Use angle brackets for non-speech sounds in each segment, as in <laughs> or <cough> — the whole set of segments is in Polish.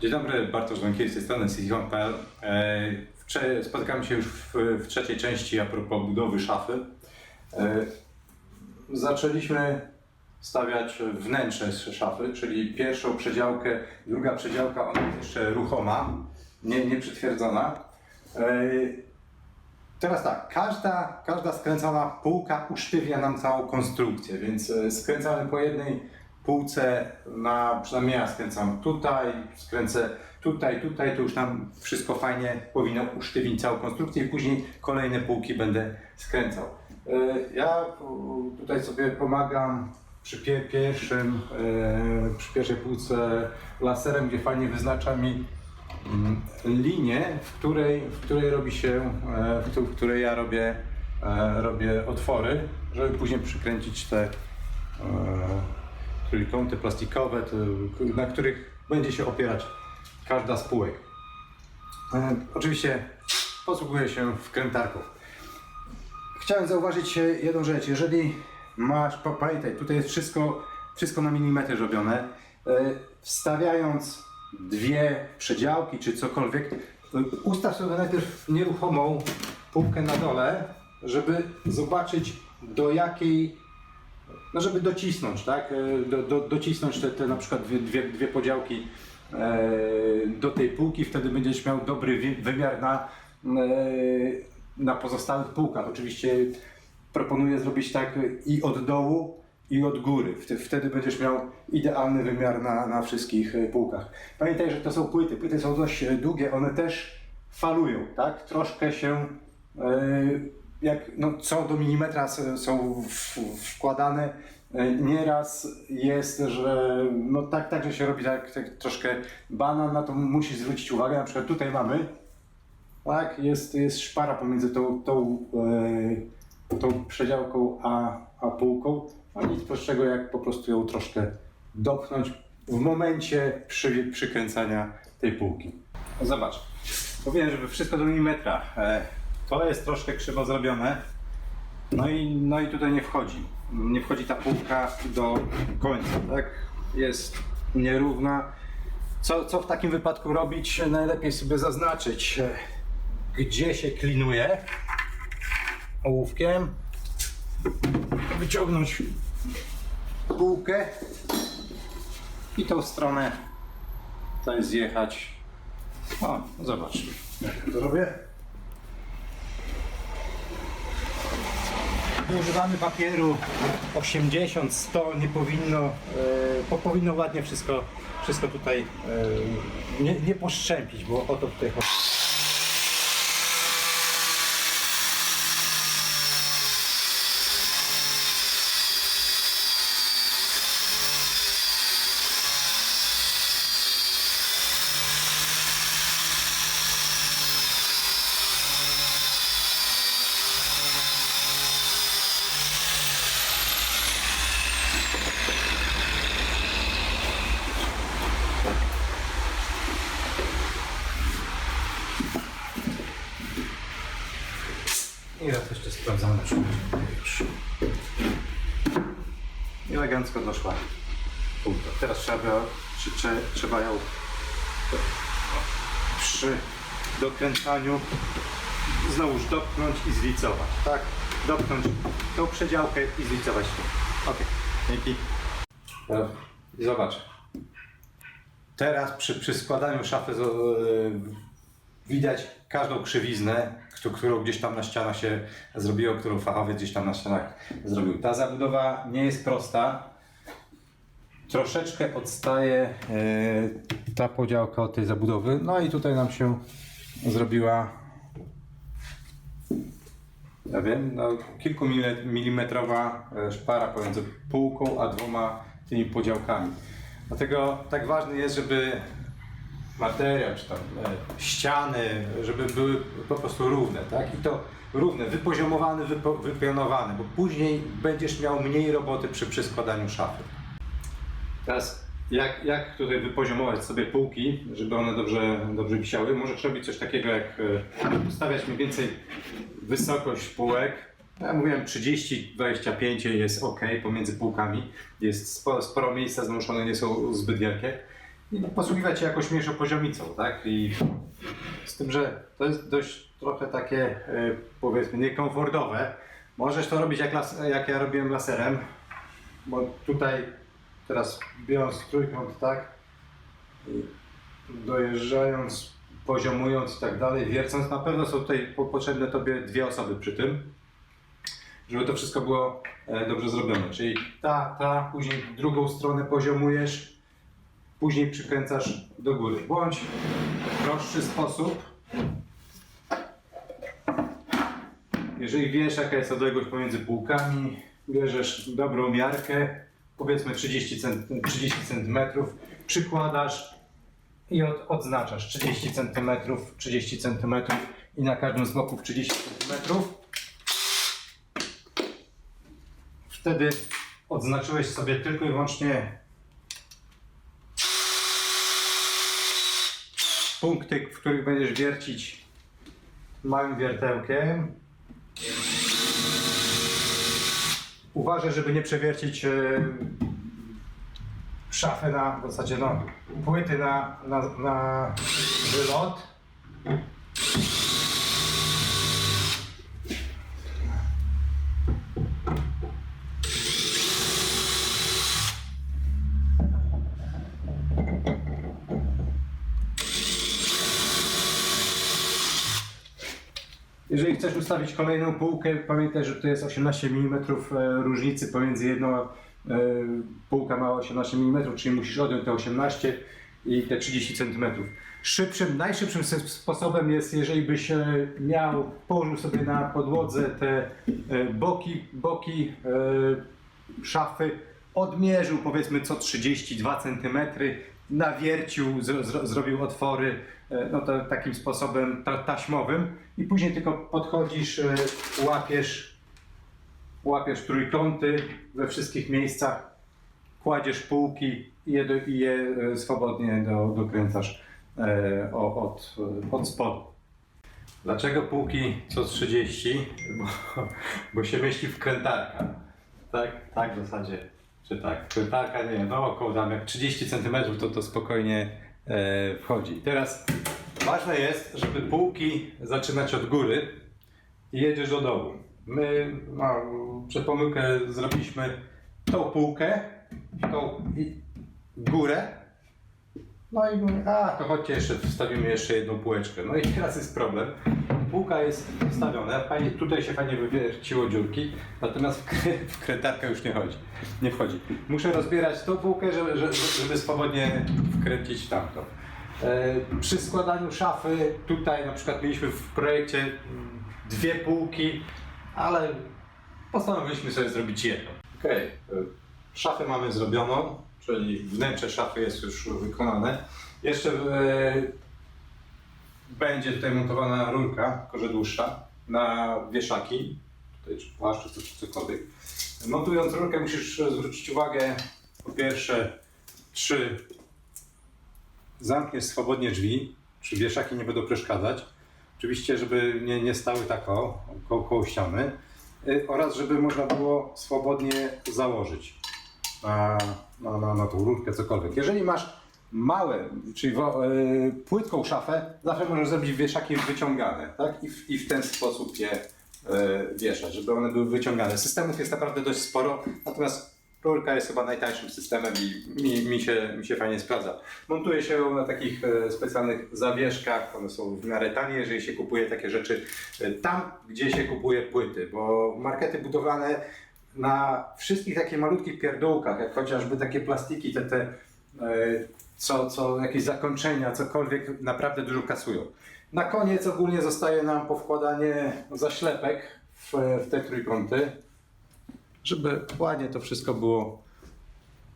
Dzień dobry, Bartosz Wękiel z tej strony CityHome.pl. E, Spotykamy się już w, w trzeciej części a propos budowy szafy. E, Zaczęliśmy stawiać wnętrze z szafy, czyli pierwszą przedziałkę, druga przedziałka, ona jest jeszcze ruchoma, nie, nie. E, Teraz tak, każda, każda skręcona półka usztywnia nam całą konstrukcję, więc skręcamy po jednej półce, na, przynajmniej ja skręcam tutaj, skręcę tutaj, tutaj, to już nam wszystko fajnie powinno usztywnić całą konstrukcję i później kolejne półki będę skręcał. E, Ja e, tutaj sobie pomagam przy pie, pierwszym, e, przy pierwszej półce laserem, gdzie fajnie wyznacza mi mm, linię, w której, w której robi się, w, której ja robię, robię otwory, żeby później przykręcić te trójkąty plastikowe, na których będzie się opierać każda z półek. E, Oczywiście posługuję się wkrętarką. Chciałem zauważyć jedną rzecz. Jeżeli masz, pa- pamiętaj, tutaj jest wszystko, wszystko na milimetry robione. E, Wstawiając dwie przedziałki czy cokolwiek, e, ustaw sobie najpierw nieruchomą półkę na dole, żeby zobaczyć do jakiej no żeby docisnąć, tak? E, Do, do, docisnąć te, te na przykład dwie, dwie, dwie podziałki e, do tej półki, wtedy będziesz miał dobry wymiar na, e, na pozostałych półkach. Oczywiście proponuję zrobić tak i od dołu, i od góry. Wte- Wtedy będziesz miał idealny wymiar na, na wszystkich półkach. Pamiętaj, że to są płyty. Płyty są dość długie, one też falują, tak? Troszkę się jak no, co do milimetra są wkładane. E, Nieraz jest, że no tak, tak, że się robi tak, tak troszkę banan, na to musisz zwrócić uwagę. Na przykład tutaj mamy, tak, jest, jest szpara pomiędzy tą, tą, e, tą przedziałką a, a półką. A nic prostszego jak po prostu ją troszkę dopchnąć w momencie przy, przykręcania tej półki. Zobacz, powiem, żeby wszystko do milimetra. E, to jest troszkę krzywo zrobione. No i, no i tutaj nie wchodzi. Nie wchodzi ta półka do końca, tak? Jest nierówna. Co, co w takim wypadku robić? Najlepiej sobie zaznaczyć, e, gdzie się klinuje ołówkiem. Wyciągnąć półkę i tą stronę tutaj zjechać. O, zobacz, jak to robię. Używamy papieru 80, 100, nie powinno, e, po, powinno ładnie wszystko, wszystko tutaj e, nie, nie poszczępić, bo o to tutaj chodzi. I będzie już. I elegancko doszła półka. Teraz trzeba, czy, czy, trzeba ją przy dokręcaniu znowuż dopchnąć i zlicować, tak? Dopchnąć tą przedziałkę i zlicować tu. Ok, dzięki. I zobacz. Teraz przy, przy składaniu szafy z, widać każdą krzywiznę, któ- którą gdzieś tam na ścianach się zrobiło, którą fachowiec gdzieś tam na ścianach zrobił. Ta zabudowa nie jest prosta. Troszeczkę odstaje e, ta podziałka od tej zabudowy. No i tutaj nam się zrobiła ja wiem, no, kilkumilimetrowa e, szpara pomiędzy półką a dwoma tymi podziałkami. Dlatego tak ważne jest, żeby materiał, czy tam e, ściany, żeby były po prostu równe, tak? I to równe, wypoziomowane, wypo, wypionowane, bo później będziesz miał mniej roboty przy, przy składaniu szafy. Teraz jak, jak tutaj wypoziomować sobie półki, żeby one dobrze, dobrze wisiały? Możesz robić coś takiego jak e, ustawiać mniej więcej wysokość półek. Ja mówiłem 30-25 jest ok pomiędzy półkami. Jest sporo, sporo miejsca, zmuszone nie są zbyt wielkie. I posługiwać się jakąś mniejszą poziomicą, tak? I z tym, że to jest dość trochę takie, e, powiedzmy, niekomfortowe. Możesz to robić jak, las, jak ja robiłem laserem, bo tutaj teraz biorąc trójkąt, tak? Dojeżdżając, poziomując i tak dalej, wiercąc, na pewno są tutaj po- potrzebne Tobie dwie osoby przy tym, żeby to wszystko było e, dobrze zrobione. Czyli ta, ta, później drugą stronę poziomujesz, później przykręcasz do góry. Bądź prostszy sposób. Jeżeli wiesz, jaka jest odległość pomiędzy półkami, bierzesz dobrą miarkę, powiedzmy 30, cent, 30 cm, przykładasz i od, odznaczasz 30 cm, 30 cm i na każdym z boków 30 cm. Wtedy odznaczyłeś sobie tylko i wyłącznie punkty, w których będziesz wiercić małym wiertełkiem. Uważaj, żeby nie przewiercić e, szafy na, w zasadzie no, płyty na, na, na wylot. Jeżeli chcesz ustawić kolejną półkę, pamiętaj, że to jest 18 mm różnicy pomiędzy jedną e, półka ma 18 mm, czyli musisz odjąć te 18 i te 30 cm. Szybszym, najszybszym sposobem jest, jeżeli byś e, miał, położył sobie na podłodze te e, boki, boki e, szafy, odmierzył powiedzmy co 32 cm, nawiercił, zro, zro, zrobił otwory, e, no to takim sposobem ta, taśmowym i później tylko podchodzisz, e, łapiesz, łapiesz trójkąty we wszystkich miejscach, kładziesz półki i je, i je e, swobodnie do, dokręcasz od, od spodu. Dlaczego półki co 30? <laughs> Bo, bo się mieści w krętarka. Tak, tak w zasadzie. Czy tak? Krętarka nie, no około tam jak 30 cm to to spokojnie e, wchodzi. I teraz ważne jest, żeby półki zaczynać od góry i jedziesz do dołu. My no, przez pomyłkę zrobiliśmy tą półkę, tą i górę. No i a to chodźcie jeszcze, wstawimy jeszcze jedną półeczkę. No i teraz jest problem. Półka jest wstawiona, fajnie, tutaj się fajnie wywierciło dziurki, natomiast w, krę, w już nie chodzi, nie wchodzi. Muszę rozbierać tą półkę, żeby, żeby, swobodnie wkręcić tamtą. E, przy składaniu szafy, tutaj na przykład mieliśmy w projekcie dwie półki, ale postanowiliśmy sobie zrobić jedną. Okej, e, szafę mamy zrobioną, czyli wnętrze szafy jest już wykonane. Jeszcze e, będzie tutaj montowana rurka, tylko że dłuższa, na wieszaki, tutaj czy płaszcz, czy coś- cokolwiek. Montując rurkę musisz zwrócić uwagę, po pierwsze, czy zamkniesz swobodnie drzwi, czy wieszaki nie będą przeszkadzać. Oczywiście, żeby nie, nie stały tak o, koło, koło ściany. Y, Oraz żeby można było swobodnie założyć na, na, na, na tą rurkę cokolwiek. Jeżeli masz małe, czyli wo, y, płytką szafę, zawsze możesz zrobić wieszaki wyciągane, tak? I w, i w ten sposób je y, wieszać, żeby one były wyciągane. Systemów jest naprawdę dość sporo, natomiast rurka jest chyba najtańszym systemem i mi, mi, się, mi się fajnie sprawdza. Montuje się ją na takich e, specjalnych zawieszkach, one są w miarę tanie, jeżeli się kupuje takie rzeczy tam, gdzie się kupuje płyty, bo markety budowlane na wszystkich takich malutkich pierdółkach, jak chociażby takie plastiki, te, te co, co jakieś zakończenia, cokolwiek, naprawdę dużo kasują. Na koniec ogólnie zostaje nam powkładanie zaślepek w, w te trójkąty, żeby ładnie to wszystko było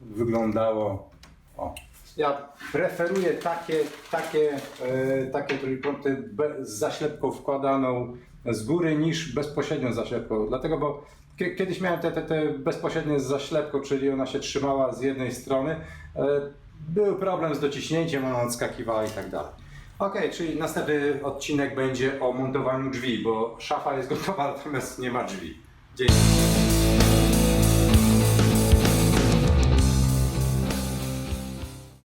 wyglądało. O. Ja preferuję takie, takie, e, takie trójkąty z zaślepką wkładaną z góry niż bezpośrednią zaślepką. Dlatego, bo kiedyś miałem te, te, te bezpośrednie z zaślepką, czyli ona się trzymała z jednej strony. E, był problem z dociśnięciem, ona odskakiwała i tak dalej. Ok, czyli następny odcinek będzie o montowaniu drzwi, bo szafa jest gotowa, <laughs> natomiast nie ma drzwi. Dzięki.